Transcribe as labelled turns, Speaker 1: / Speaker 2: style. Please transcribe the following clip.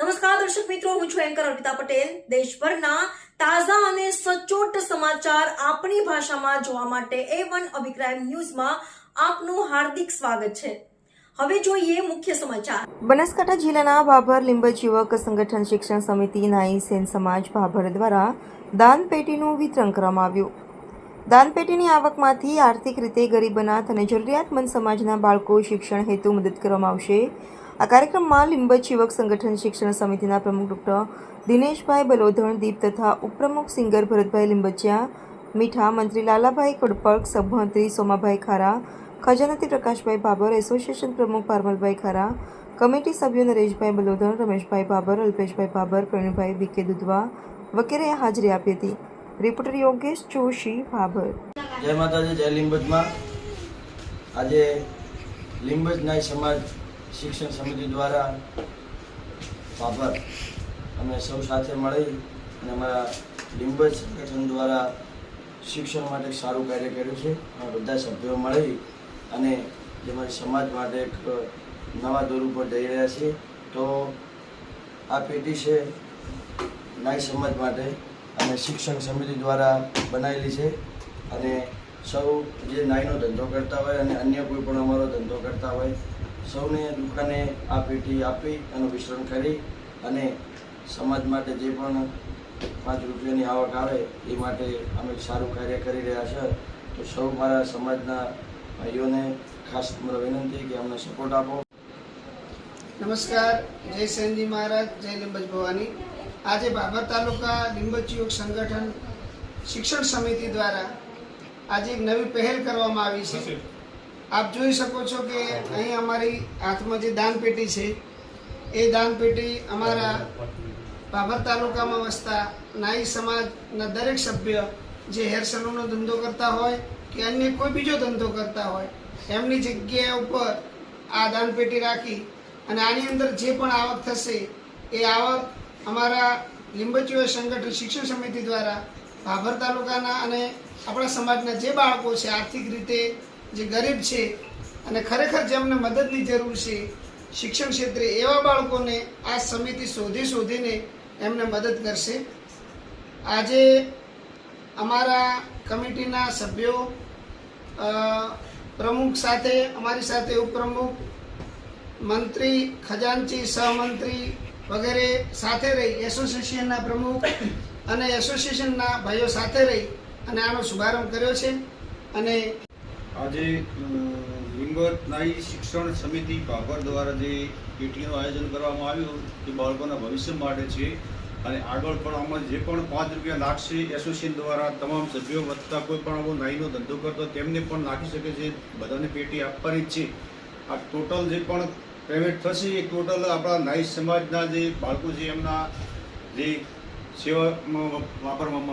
Speaker 1: નમસ્કાર, દર્શક મિત્રો, હું છું એન્કર અર્પિતા પટેલ. દેશભરના તાજા અને સચોટ સમાચાર આપણી ભાષામાં જોવા માટે એ વન અભિપ્રાય ન્યૂઝમાં આપનું હાર્દિક સ્વાગત છે. હવે જોઈએ મુખ્ય સમાચાર. બનાસકાંઠા જિલ્લાના ભાભર લીંબજ યુવક સંગઠન શિક્ષણ સમિતિ નાઈ સેન સમાજ ભાભર દ્વારા દાન પેટીનું વિતરણ કરવામાં આવ્યું. દાનપેટીની આવકમાંથી આર્થિક રીતે ગરીબ અનાથ અને જરૂરિયાતમંદ સમાજના બાળકો શિક્ષણ હેતુ મદદ કરવામાં આવશે. આ કાર્યક્રમમાં લીંબજ યુવક સંગઠન શિક્ષણ સમિતિના પ્રમુખ ડૉક્ટર દિનેશભાઈ બલોધણ, દીપ તથા ઉપપ્રમુખ સિંગર ભરતભાઈ લીંબચિયા, મીઠા મંત્રી લાલાભાઈ કડપક, સભમંત્રી સોમાભાઈ ખારા ખજાનતી પ્રકાશભાઈ ભાબર એસોસિએશન પ્રમુખ પારમલભાઈ ખારા, કમિટી સભ્યો નરેશભાઈ બલોધણ, રમેશભાઈ ભાબર અલ્પેશભાઈ ભાભર પ્રવીણભાઈ વિકે દુધવા વગેરેએ હાજરી આપી હતી. રિપોર્ટર યોગેશ જોશી, ભાભર.
Speaker 2: જય માતાજી, જય લીંબજમાં આજે લીંબજ નાય સમાજ શિક્ષણ સમિતિ દ્વારા ભાભર અમે સૌ સાથે મળી અને અમારા લિંબજ સંગઠન દ્વારા શિક્ષણ માટે સારું કાર્ય કર્યું છે. અમે બધા સભ્યો મળી અને જે મારી સમાજ માટે એક નવા દોર ઉપર જઈ રહ્યા છીએ. તો આ પેટી છે નાય સમાજ માટે અને શિક્ષણ સમિતિ દ્વારા બનાવેલી છે. અને સૌ જે નાઈનો ધંધો કરતા હોય અને અન્ય કોઈ પણ અમારો ધંધો કરતા હોય સૌને દુકાને આ પેટી આપી એનું વિતરણ કરી અને સમાજ માટે જે પણ પાંચ રૂપિયાની આવક આવે એ માટે અમે સારું કાર્ય કરી રહ્યા છે. તો સૌ મારા સમાજના ભાઈઓને ખાસ નમ્ર વિનંતી કે અમને સપોર્ટ આપો.
Speaker 3: નમસ્કાર. જય સેનજી મહારાજ, જય લીંબજ ભવાની. આજે બાબર તાલુકા લીંબજ યુગ સંગઠન શિક્ષણ સમિતિ દ્વારા આજે એક નવી પહેલ કરવામાં આવી છે. આપ જોઈ શકો છો કે અહીં અમારી હાથમાં જે દાનપેટી છે, એ દાનપેટી અમારા બાબર તાલુકામાં વસતા નાઈ સમાજના દરેક સભ્ય જે હેર સલૂનનો ધંધો કરતા હોય કે અન્ય કોઈ બીજો ધંધો કરતા હોય, એમની જગ્યા ઉપર આ દાનપેટી રાખી અને આની અંદર જે પણ આવક થશે, એ આવક અમારા લીંબચીઓ સંગઠન શિક્ષણ સમિતિ દ્વારા ભાભર તાલુકાના અને આપણા સમાજના જે બાળકો છે, આર્થિક રીતે જે ગરીબ છે અને ખરેખર જેમને મદદની જરૂર છે, શિક્ષણ ક્ષેત્રે એવા બાળકોને આ સમિતિ શોધી શોધીને એમને મદદ કરશે. આજે અમારા કમિટીના સભ્યો પ્રમુખ સાથે, અમારી સાથે ઉપપ્રમુખ, મંત્રી, ખજાનચી સહમંત્રી વગેરે સાથે રહી, એસોસિએશનના પ્રમુખ અને એસોસિએશનના ભાઈઓ સાથે રહી અને આનો શુભારંભ કર્યો છે. અને
Speaker 4: આજે નાઈ શિક્ષણ સમિતિ ભાભર દ્વારા જે પેટીનું આયોજન કરવામાં આવ્યું તે બાળકોના ભવિષ્ય માટે છે, અને આગળ પણ આમાં જે પણ પાંચ રૂપિયા લાગશે, એસોસિએશન દ્વારા તમામ સભ્યો વધતા કોઈ પણ આવો નાઈનો ધંધો કરતો તેમને પણ નાખી શકે છે, બધાને પેટી આપવાની જ છે. આ ટોટલ જે પણ પેમેન્ટ થશે, એ ટોટલ આપણા નાઈ સમાજના જે બાળકો છે, એમના જે સેવામાં વાપરવામાં